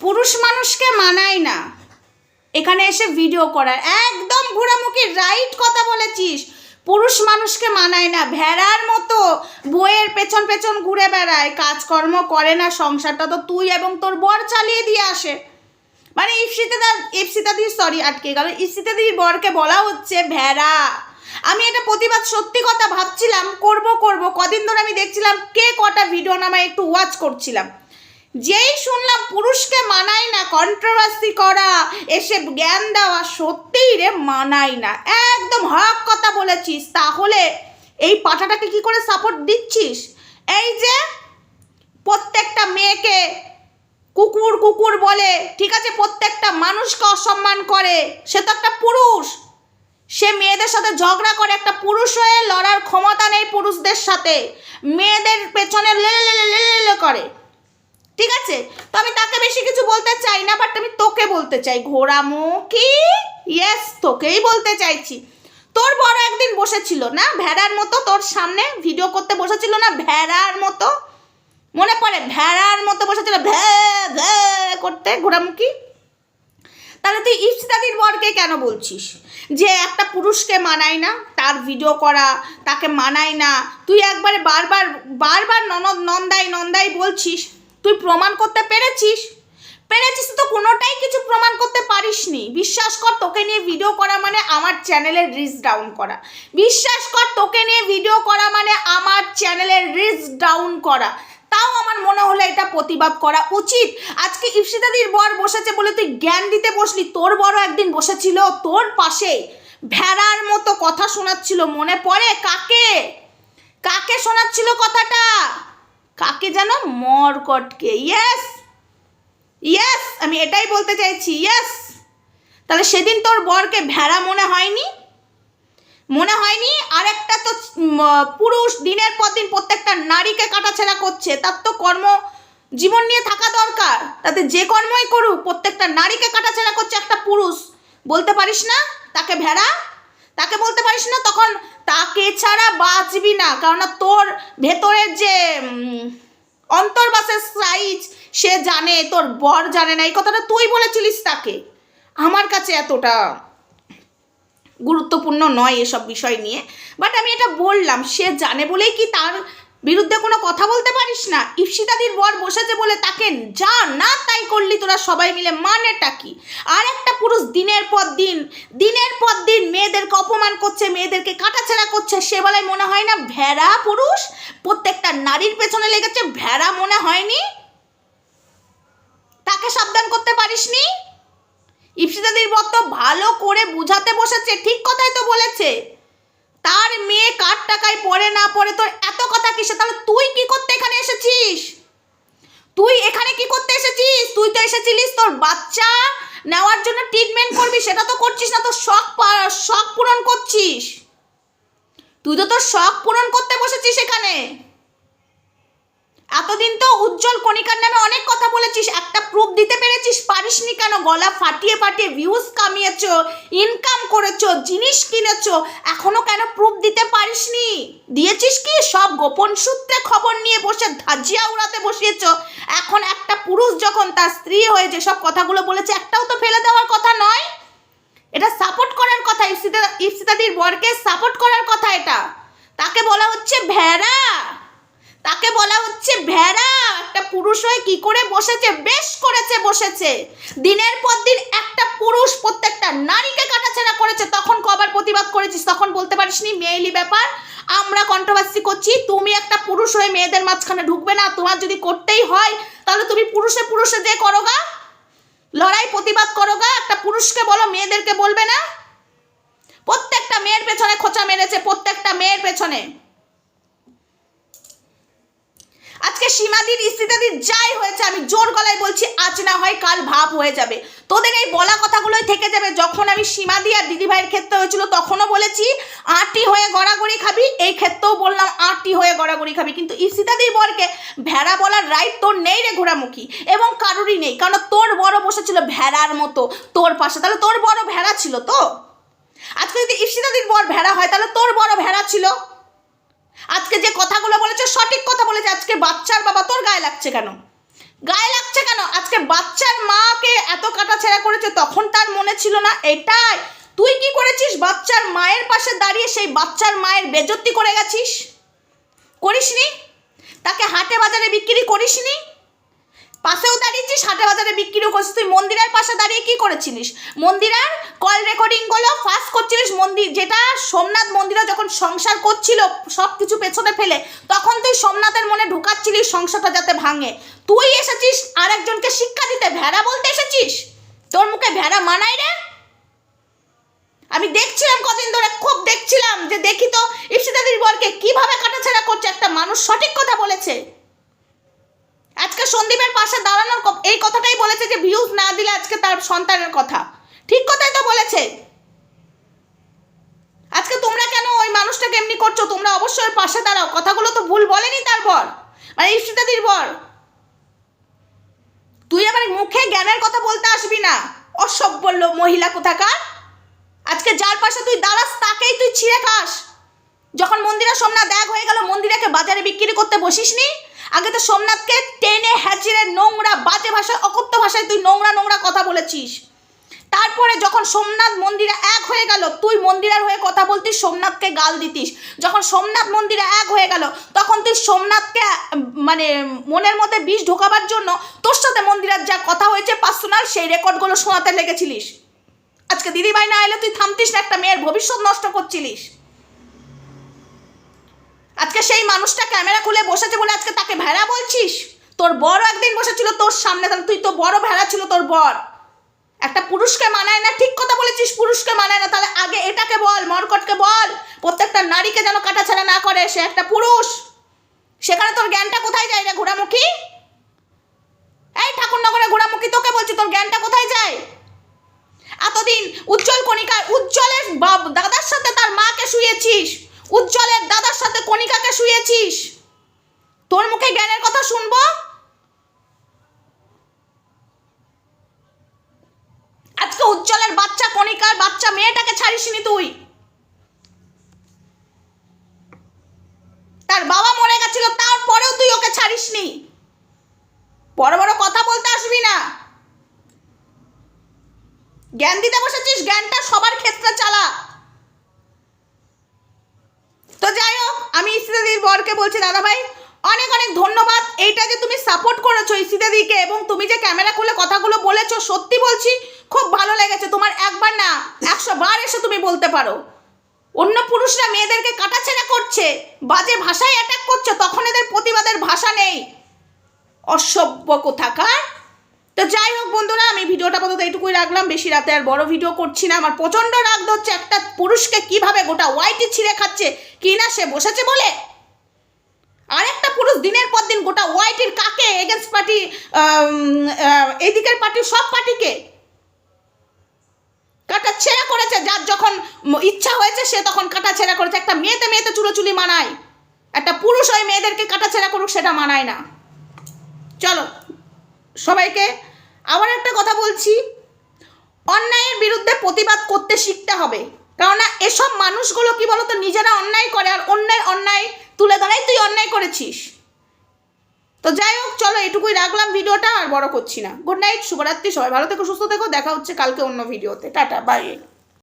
পুরুষ মানুষকে মানায় না। এখানে এসে ভিডিও করার। একদম ঘোরামুখি রাইট কথা বলেছিস। পুরুষ মানুষকে মানায় না। ভেড়ার মতো বইয়ের পেছন পেছন ঘুরে বেড়ায়। কাজকর্ম করে না, সংসারটা তো তুই এবং তোর বর চালিয়ে দিয়ে আসে। মানে ইপসিতাদার ইপসিতাদির সরি আটকে গেল। ইপসিতাদির বরকে বলা হচ্ছে, ভেড়া, আমি এটা প্রতিবাদ সত্যি কথা ভাবছিলাম, করব করব। কদিন ধরে আমি দেখছিলাম, কে কটা ভিডিও নামায় একটু ওয়াচ করছিলাম। যেই শুনলাম পুরুষকে মানায় না কন্ট্রোভার্সি করা, এসে জ্ঞান দেওয়া সত্যিই রে মানায় না। একদম হক কথা বলেছিস। তাহলে এই পাঠাটাকে কি করে সাপোর্ট দিচ্ছিস? এই যে প্রত্যেকটা মেয়েকে কুকুর কুকুর বলে, ঠিক আছে, প্রত্যেকটা মানুষকে অসম্মান করে, সে তো একটা পুরুষ। সে মেয়েদের সাথে ঝগড়া করে, একটা পুরুষ হয়ে লড়ার ক্ষমতা নেই পুরুষদের সাথে। মেয়েদের পেছনে লেলে লেলে লেলে করে। ঠিক আছে? তো আমি তাকে বেশি কিছু বলতে চাই না বাট আমি তোকে বলতে চাই, ঘোড়ামুখী? ইয়েস তোকেই বলতে চাইছি। তোর বড় একদিন বসেছিল না? ভেড়ার মতো তোর সামনে ভিডিও করতে বসেছিল না? ভেড়ার মতো? মনে পড়ে? ভেড়ার মতো বসেছিল ভ্যা ভ্যা করতে ঘোড়ামুখী? তাহলে তুই ইফসিতাদির বরকে কেন বলছিস? যে একটা পুরুষকে মানায় না, তার ভিডিও করা, তাকে মানায় না। তুই একবারে বারবার বারবার ননদ নন্দাই নন্দাই বলছিস তুই প্রমাণ করতে পেরেছিস? পেরেছিস তো কোনোটাই কিছু প্রমাণ করতে পারিসনি। বিশ্বাস কর, তোকে নিয়ে ভিডিও করা মানে আমার চ্যানেলের রিচ ডাউন করা। বিশ্বাস কর, তোকে নিয়ে ভিডিও করা মানে আমার চ্যানেলের রিচ ডাউন করা। তাও আমার মনে হলো এটা প্রতিবাদ করা উচিত। আজকে ইপসিতাদির বর বসেছে বলে তুই জ্ঞান দিতে বসলি। তোর বড় একদিন বসেছিল তোর পাশে। ভেড়ার মতো কথা শোনাচ্ছিল, মনে পড়ে? কাকে? কাকে শোনাচ্ছিল কথাটা? কাকে যেন মরকটকে ইয়েস ইয়েস আমি এটাই বলতে চাইছি। ইয়েস তাহলে সেদিন তোর বরকে ভেড়া মনে হয়নি? মনে হয়নি? আর একটা তো পুরুষ দিনের পর দিন প্রত্যেকটা নারীকে কাটাছেড়া করছে। তার তো কর্ম জীবন নিয়ে থাকা দরকার। তাতে যে কর্মই করুক, প্রত্যেকটা নারীকে কাটাছেড়া করছে একটা পুরুষ। বলতে পারিস না? তাকে ভেড়া? তাকে বলতে পারিস না? তখন তাকে ছাড়া বাঁচবি না। কারণ তোর ভেতরের যে অন্তর্বাসের সাইজ, সে জানে, তোর বর জানে না। এই কথাটা তুই বলেছিলিস তাকে। আমার কাছে এতটা গুরুত্বপূর্ণ নয় এসব বিষয় নিয়ে। বাট আমি এটা বললাম, সে জানে বলেই কি তার বিরুদ্ধে কোনো কথা বলতে পারিস না? ইপসিতাদির বর বসেছে বলে তাকে যা না তাই করলি তোরা সবাই মিলে মানেটা কি? আর একটা পুরুষ দিনের পর দিন, দিনের পর দিন মেয়েদেরকে অপমান করছে, মেয়েদেরকে কাটাছেড়া করছে, সে বেলায় মনে হয় না ভেড়া পুরুষ? প্রত্যেকটা নারীর পেছনে লেগেছে, ভেড়া মনে হয়নি? তাকে সাবধান করতে পারিসনি? ইপসিতাদির বর তো ভালো করে বুঝাতে বসেছে, ঠিক কথাই তো বলেছে। তার মেয়ে কার টাকায় পড়ে না পড়ে তোর এত কথা কিসে? তাহলে তুই কি করতে এখানে এসেছিস? তুই এখানে কি করতে এসেছিস? তুই তো এসেছিলিস তোর বাচ্চা। নেওয়ার জন্য ট্রিটমেন্ট করবি, সেটা তো করছিস না, তোর শখ শখ পূরণ করছিস। তুই তো তোর শখ পূরণ করতে বসেছিস এখানে। এতদিন তো উজ্জ্বল কণিকার নামে অনেক কথা বলেছিস, একটা প্রুফ দিতে পেরেছিস, পারিসনি কেন? গলা ফাটিয়ে ফাটিয়ে ভিউজ কামিয়েছো ইনকাম করেছ, জিনিস কিনেছো, এখনও কেন প্রুফ দিতে পারিসনি? দিয়েছিস কি? সব গোপন সূত্রে খবর নিয়ে বসে ধাজিয়া উড়াতে বসিয়েছো। এখন একটা পুরুষ যখন তার স্ত্রী হয়ে সব কথাগুলো বলেছে, একটাও তো ফেলে দেওয়ার কথা নয়। এটা সাপোর্ট করার কথা ইপসিতা ইপসিতাদির বরকে সাপোর্ট করার কথা এটা। তাকে বলা হচ্ছে ভেড়া। তাকে বলা হচ্ছে ভেড়া। একটা পুরুষ হয়ে কি করে বসেছে? বেশ করেছে, বসেছে। দিনের পর দিন একটা পুরুষ প্রত্যেকটা নারীকে কাটাছেড়া করেছে। তখন কবার প্রতিবাদ করেছিস? তখন বলতে পারিসনি, মেয়েলি ব্যাপার, আমরা কন্ট্রোভার্সি করছি, তুমি একটা পুরুষ হয়ে মেয়েদের মাঝখানে ঢুকবে না, তোমার যদি করতেই হয়, তাহলে তুমি পুরুষে পুরুষে যে করো গা। লড়াই, প্রতিবাদ করো গা, একটা পুরুষকে বলো, মেয়েদেরকে বলবে না? প্রত্যেকটা মেয়ের পেছনে খোঁচা মেরেছে, প্রত্যেকটা মেয়ের পেছনে আজকে সীমাদির স্থিতাদির যাই হয়েছে, আমি জোর গলায় বলছি, আজ না হয় কাল ভাব হয়ে যাবে। তোদের এই বলা কথাগুলোই থেকে যাবে। যখন আমি সীমাদি আর দিদিভাইয়ের ক্ষেত্রে হয়েছিল, তখনও বলেছি, আটি হয়ে গড়াগড়ি খাবি। এই ক্ষেত্রেও বললাম, আটি হয়ে গড়াগড়ি খাবি। কিন্তু ইসিতাদির বরকে ভেড়া বলার রাইট তোর নেই রে ঘোরামুখী এবং কারুরই নেই। কারণ তোর বড় বসেছিল ভেড়ার মতো তোর পাশে। তাহলে তোর বড় ভেড়া ছিল তো? আজকে যদি ইসিতাদির বর ভেড়া হয়, তাহলে তোর বড় ভেড়া ছিল? আজকে যে কথাগুলো বলেছে, সঠিক কথা বলেছে। আজকে বাচ্চার বাবা, তোর গায়ে লাগছে কেন? গায়ে লাগছে কেন? আজকে বাচ্চার মাকে এত কাটাছেড়া করেছে, তখন তার মনে ছিল না, এটাই। তুই কি করেছিস? বাচ্চার মায়ের পাশে দাঁড়িয়ে সেই বাচ্চার মায়ের বেজত্তি করে গেছিস? করিসনি? তাকে হাটে বাজারে বিক্রি করিসনি? পাশেও দাঁড়িয়েছিস হাটে বাজারে বিক্রিও করছিস, তুই মন্দিরের পাশে দাঁড়িয়ে কি করেছিলিস? মন্দিরের কল রেকর্ডিংগুলো ফাঁস করছিলিস, মন্দির যেটা সোমনাথ মন্দিরে যখন সংসার করছিল, সব কিছু পেছনে ফেলে, তখন তুই সোমনাথের মনে ঢুকাচ্ছিলিস সংসারটা যাতে ভাঙে। তুই এসেছিস আর একজনকে শিক্ষা দিতে, ভেড়া বলতে এসেছিস? তোর মুখে ভেড়া মানাই রে? আমি দেখছিলাম কদিন ধরে, খুব দেখছিলাম যে দেখি তো, ইপসিতাদির বরকে কীভাবে কাটাছেড়া করছে, একটা মানুষ সঠিক কথা বলেছে। আজকে সন্দীপের পাশে দাঁড়ানোর এই কথাটাই বলেছে যে ভিউজ না দিলে আজকে তার সন্তানের কথা। ঠিক কথাই তো বলেছে। আজকে তোমরা কেন ওই মানুষটাকে এমনি করছ? তোমরা অবশ্যই পাশে দাঁড়াও। কথাগুলো তো ভুল বলেনি তার বর। মানে ইপসিতাদির বর। তুই আবার মুখে জ্ঞানের কথা বলতে আসবি না। অসভ্য মহিলা কোথাকার। আজকে যার পাশে তুই দাঁড়াস, তাকেই তুই ছিঁড়ে খাস। যখন মন্দিরে সোমনাথ দেখ হয়ে গেল, মন্দিরাকে বাজারে বিক্রি করতে বসিসনি? আগে তো সোমনাথকে টেনে হ্যাচিরে নোংরা বাজে ভাষায়, অকথ্য ভাষায় তুই নোংরা নোংরা কথা বলেছিস। তারপরে যখন সোমনাথ মন্দিরে এক হয়ে গেল, তুই মন্দিরের হয়ে কথা বলতিস, সোমনাথকে গাল দিতিস। যখন সোমনাথ মন্দিরে এক হয়ে গেল, তখন তুই সোমনাথকে মানে মনের মধ্যে বিষ ঢোকাবার জন্য তোর সাথে মন্দিরের যা কথা হয়েছে পার্সোনাল সেই রেকর্ডগুলো শোনাতে লেগেছিলিস। আজকে দিদিভাই না এলে তুই থামতিস না, একটা মেয়ের ভবিষ্যৎ নষ্ট করছিলিস। আজকে সেই মানুষটা ক্যামেরা খুলে বসেছে বলে আজকে তাকে ভেড়া বলছিস? তোর বড় একদিন বসেছিল তোর সামনে, তাহলে তুই তো বড় ভেড়া ছিল তোর বর। একটা পুরুষকে মানায় না, ঠিক কথা বলেছিস, পুরুষকে মানায় না, তাহলে আগে এটাকে বল, মরকটকে বল। প্রত্যেকটা নারীকে যেন কাটাছাড়া না করে, সে একটা পুরুষ। সেখানে তোর জ্ঞানটা কোথায় যায় রে ঘোড়ামুখী? এই ঠাকুরনগরে ঘোড়ামুখী, তোকে বলছি, তোর জ্ঞানটা কোথায় যায়? এতদিন উজ্জ্বল কণিকার, উজ্জ্বলের দাদার সাথে তার মাকে শুয়েছিস। উজ্জ্বলের দাদার সাথে কণিকাকে শুয়েছিস? তোর মুখে জ্ঞানের কথা শুনব? আজকে উজ্জ্বলের বাচ্চা কণিকার বাচ্চা মেয়েটাকে ছাড়িসনি তুই। তার বাবা মরে গেছিল, তারপরেও তুই ওকে ছাড়িসনি। বড় বড় কথা বলতে আসবি না। জ্ঞান দিতে বসেছিস, জ্ঞানটা সবার ক্ষেত্রে চালা। তো যাই হোক, আমি ইসিতাদির বরকে বলছি দাদা ভাই অনেক অনেক ধন্যবাদ। এইটা যে তুমি সাপোর্ট করেছ ইসিতাদিকে এবং তুমি যে ক্যামেরা খুলে কথাগুলো বলেছ, সত্যি বলছি, খুব ভালো লেগেছে। তোমার একবার না, একশো বার এসে তুমি বলতে পারো। অন্য পুরুষরা মেয়েদেরকে কাটাছেড়া করছে, বাজে ভাষায় অ্যাটাক করছে, তখন এদের প্রতিবাদের ভাষা নেই। অসভ্য কোথাকার তো যাই হোক বন্ধুরা, আমি ভিডিওটা পর্যন্ত এইটুকুই রাখলাম। বেশি রাতে আর বড় ভিডিও করছি না। আমার প্রচণ্ড রাগ ধরছে একটা পুরুষকে কীভাবে গোটা ওয়াইটি ছিঁড়ে খাচ্ছে, কি না সে বসেছে বলে? আরেকটা পুরুষ দিনের পর দিন গোটা ওয়াইটির কাকে এগেনস্ট পার্টি এদিকের পার্টি সব পার্টিকে কাটা ছেঁড়া করেছে। যার যখন ইচ্ছা হয়েছে, সে তখন কাটা ছেঁড়া করেছে। একটা মেয়েতে মেয়েতে চুলোচুলি মানায়। একটা পুরুষ ওই মেয়েদেরকে কাটা ছেঁড়া করুক, সেটা মানায় না। চলো। সবাইকে আবার একটা কথা বলছি। অন্যায়ের বিরুদ্ধে প্রতিবাদ করতে শিখতে হবে। কেননা এসব মানুষগুলো কি বলতো? নিজেরা অন্যায় করে আর অন্যায় অন্যায় তুলে ধরাই তুই অন্যায় করেছিস। তো যাই হোক, চলো এটুকুই রাখলাম ভিডিওটা আর বড় করছি না। গুড নাইট শুভরাত্রি, সবাই ভালো থেকো, সুস্থ থেকো, দেখা হচ্ছে কালকে অন্য ভিডিওতে। Tata bye